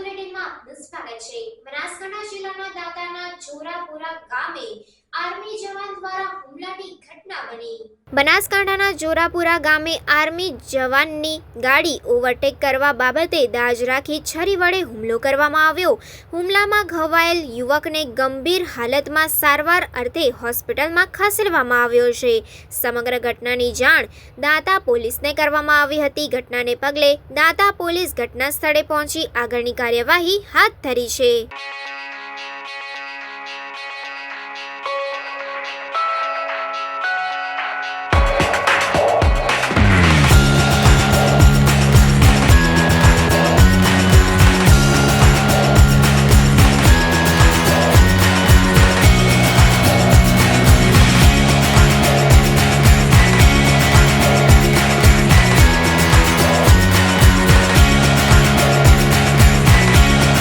બુલેટિનમાં આપનું સ્વાગત છે. બનાસકાંઠા જિલ્લાના દાતાના જોરાપુરા ગામે આર્મી જવાન દ્વારા હુમલો બનાસકાંઠાના જોરાપુરા ગામે આર્મી જવાનની ગાડી ઓવરટેક કરવા બાબતે દાજ રાખી છરી વડે હુમલો કરવામાં આવ્યો. હુમલામાં ઘવાયેલ યુવકને ગંભીર હાલતમાં સારવાર અર્થે હોસ્પિટલમાં ખસેડવામાં આવ્યો છે. સમગ્ર ઘટનાની જાણ દાંતા પોલીસને કરવામાં આવી હતી. ઘટનાને પગલે દાંતા પોલીસ ઘટના સ્થળે પહોંચી આગળની કાર્યવાહી હાથ ધરી છે.